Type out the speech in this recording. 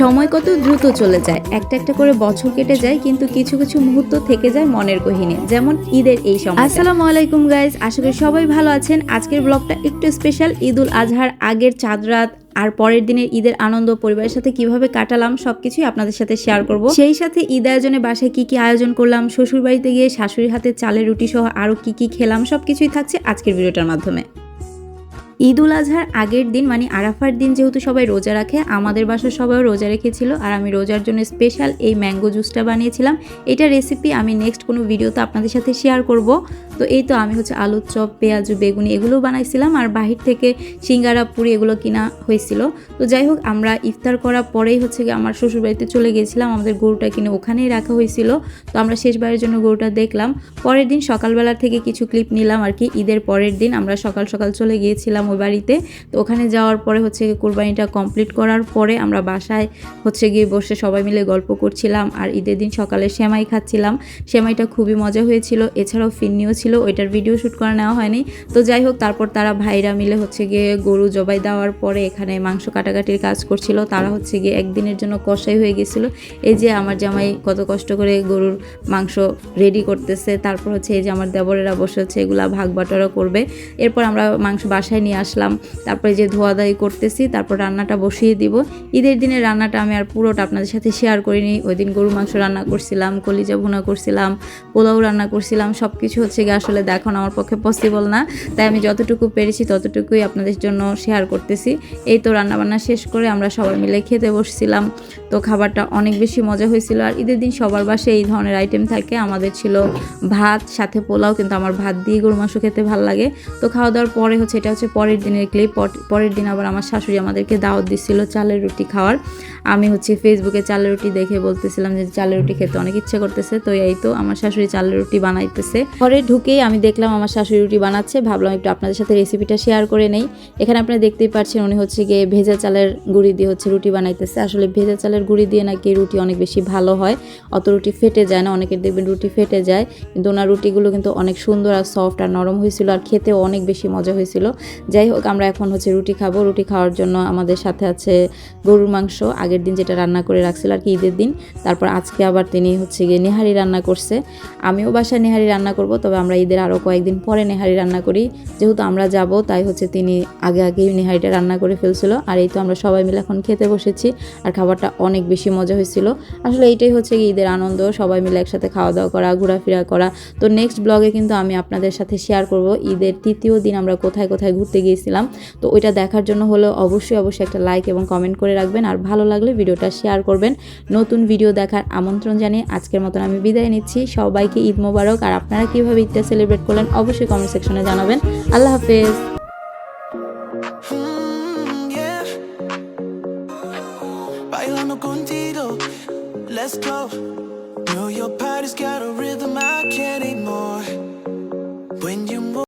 সময় কত দ্রুত চলে যায়। একটা একটা করে বছর কেটে যায়, কিন্তু কিছু কিছু মুহূর্ত থেকে যায় মনের গহিনে, যেমন ঈদের এই সময় আসসালামু আলাইকুম গাইজ আশা করি সবাই ভালো আছেন। আজকের ব্লগটা একটু স্পেশাল ঈদ উল আজহার, আগের চাঁদ রাত, আর পরের দিনের ঈদের আনন্দ, পরিবারের সাথে কীভাবে কাটালাম, সবকিছুই আপনাদের সাথে শেয়ার করব। সেই সাথে ঈদ আয়োজনে বাসায় কি কি আয়োজন করলাম শ্বশুর বাড়িতে গিয়ে শাশুড়ির হাতে চালের রুটি সহ আরও কি কি খেলাম, সবকিছুই থাকছে আজকের ভিডিওটার মাধ্যমে। ঈদ উল আজহার আগের দিন মানে আরাফার দিন যেহেতু সবাই রোজা রাখে, আমাদের বাসার সবাই রোজা রেখেছিল আর আমি রোজার জন্য স্পেশাল এই ম্যাঙ্গো জুসটা বানিয়েছিলাম। এটা রেসিপি আমি নেক্সট কোনো ভিডিওতে আপনাদের সাথে শেয়ার করব। তো এই তো আমি হচ্ছে আলুর চপ, পেঁয়াজ, বেগুনি এগুলো বানাইছিলাম আর বাহির থেকে সিঙ্গারা, পুরি এগুলো কিনা হয়েছিল। তো যাই হোক, আমরা ইফতার করার পরেই হচ্ছে গিয়ে আমার শ্বশুরবাড়িতে চলে গেছিলাম আমাদের গরুটা কিনে ওখানেই রাখা হয়েছিল। তো আমরা শেষবারের জন্য গরুটা দেখলাম। পরের দিন সকালবেলা থেকে কিছু ক্লিপ নিলাম আর কি। ঈদের পরের দিন আমরা সকাল সকাল চলে গিয়েছিলাম ওই বাড়িতে। তো ওখানে যাওয়ার পরে হচ্ছে কোরবানিটা কমপ্লিট করার পরে আমরা বাসায় হচ্ছে গিয়ে বসে সবাই মিলে গল্প করছিলাম। আর ঈদের দিন সকালে সেমাই খাচ্ছিলাম। সেমাইটা খুবই মজা হয়েছিল। এছাড়াও ফিন্নিও ছিল ওইটার ভিডিও শ্যুট করে নেওয়া হয়নি। তো যাই হোক, তারপর তারা ভাইরা মিলে হচ্ছে গিয়ে গরু জবাই দেওয়ার পরে এখানে মাংস কাটাকাটির কাজ করছিল। তারা হচ্ছে গিয়ে একদিনের জন্য কষাই হয়ে গেছিল। এই যে আমার জামাই কত কষ্ট করে গরুর মাংস রেডি করতেছে, তারপর হচ্ছে এই যে আমার দেবরেরা বসে হচ্ছে এগুলা ভাগ বাটোয়ারা করবে। এরপর আমরা মাংস বাসায় নিয়ে আসলাম। তারপরে যে ধোয়াধাই করতেছি, তারপর রান্নাটা বসিয়ে দিব। ঈদের দিনের রান্নাটা আমি আর পুরোটা আপনাদের সাথে শেয়ার করিনি। ওই দিন গরু মাংস রান্না করছিলাম, কলিজা ভুনা করছিলাম, পোলাও রান্না করছিলাম সব কিছু হচ্ছে গিয়ে আসলে দেখানো আমার পক্ষে পসিবল না। তাই আমি যতটুকু পেরেছি ততটুকুই আপনাদের জন্য শেয়ার করতেছি। এই তো রান্নাবান্না শেষ করে আমরা সবাই মিলে খেতে বসছিলাম। তো খাবারটা অনেক বেশি মজা হয়েছিল। আর ঈদের দিন সবার বাসায় এই ধরনের আইটেম থাকে। আমাদের ছিল ভাত, সাথে পোলাও, কিন্তু আমার ভাত দিয়ে গরু মাংস খেতে ভালো লাগে। তো খাওয়া দাওয়ার পরে হচ্ছে, এটা হচ্ছে পরের দিনের ক্লিপ পরের দিন আবার আমার শাশুড়ি আমাদেরকে দাওয়াত দিচ্ছিল চালের রুটি খাওয়ার। আমি হচ্ছে ফেসবুকে চালের রুটি দেখে বলতেছিলাম যে, চালের রুটি খেতে অনেক ইচ্ছে করতেছে। তো এই তো আমার শাশুড়ি চালের রুটি বানাইতেছে। ঘরে ঢুকেই আমি দেখলাম আমার শাশুড়ি রুটি বানাচ্ছে। ভাবলাম একটু আপনাদের সাথে রেসিপিটা শেয়ার করে নেই। এখানে আপনারা দেখতেই পাচ্ছেন উনি হচ্ছে গিয়ে ভেজা চালের গুঁড়ি দিয়ে হচ্ছে রুটি বানাইতেছে। আসলে ভেজা চালের গুঁড়ি দিয়ে নাকি রুটি অনেক বেশি ভালো হয়। অত রুটি ফেটে যায় না অনেকের দেখবেন রুটি ফেটে যায়। কিন্তু ওনার রুটিগুলো কিন্তু অনেক সুন্দর আর সফট আর নরম হয়েছিল আর খেতেও অনেক বেশি মজা হয়েছিল। যাই হোক, আমরা এখন হচ্ছে রুটি খাব। রুটি খাওয়ার জন্য আমাদের সাথে আছে গরুর মাংস। আগের দিন যেটা রান্না করে রাখছিল আর কি ঈদের দিন। তারপর আজকে আবার তিনি হচ্ছে গিয়ে নেহারি রান্না করছে। আমিও বাসায় নেহারি রান্না করব, তবে আমরা ঈদের আরও কয়েকদিন পরে নেহারি রান্না করি। যেহেতু আমরা যাব, তাই হচ্ছে তিনি আগে আগেই নেহারিটা রান্না করে ফেলছিল। আর এই তো আমরা সবাই মিলে এখন খেতে বসেছি। আর খাবারটা অনেক বেশি মজা হয়েছিল। আসলে এইটাই হচ্ছে ঈদের আনন্দ, সবাই মিলে একসাথে খাওয়া দাওয়া করা, ঘোরাফেরা করা। তো নেক্সট ব্লগে কিন্তু আমি আপনাদের সাথে শেয়ার করব ঈদের তৃতীয় দিন আমরা কোথায় কোথায় ঘুরতে গিয়েছিলাম। তো ওইটা দেখার জন্য হলো অবশ্যই অবশ্যই একটা লাইক এবং কমেন্ট করে রাখবেন। আর ভালো লাগলে ভিডিওটা শেয়ার করবেন। নতুন ভিডিও দেখার আমন্ত্রণ জানিয়ে আজকের মতন আমি বিদায় নিচ্ছি। সবাইকে ঈদ মোবারক। আর আপনারা কীভাবে ঈদটা সেলিব্রেট করলেন অবশ্যই কমেন্ট সেকশনে জানাবেন আল্লাহ হাফেজ Mm, let's go. Know your body's got a rhythm I can't ignore. When you move.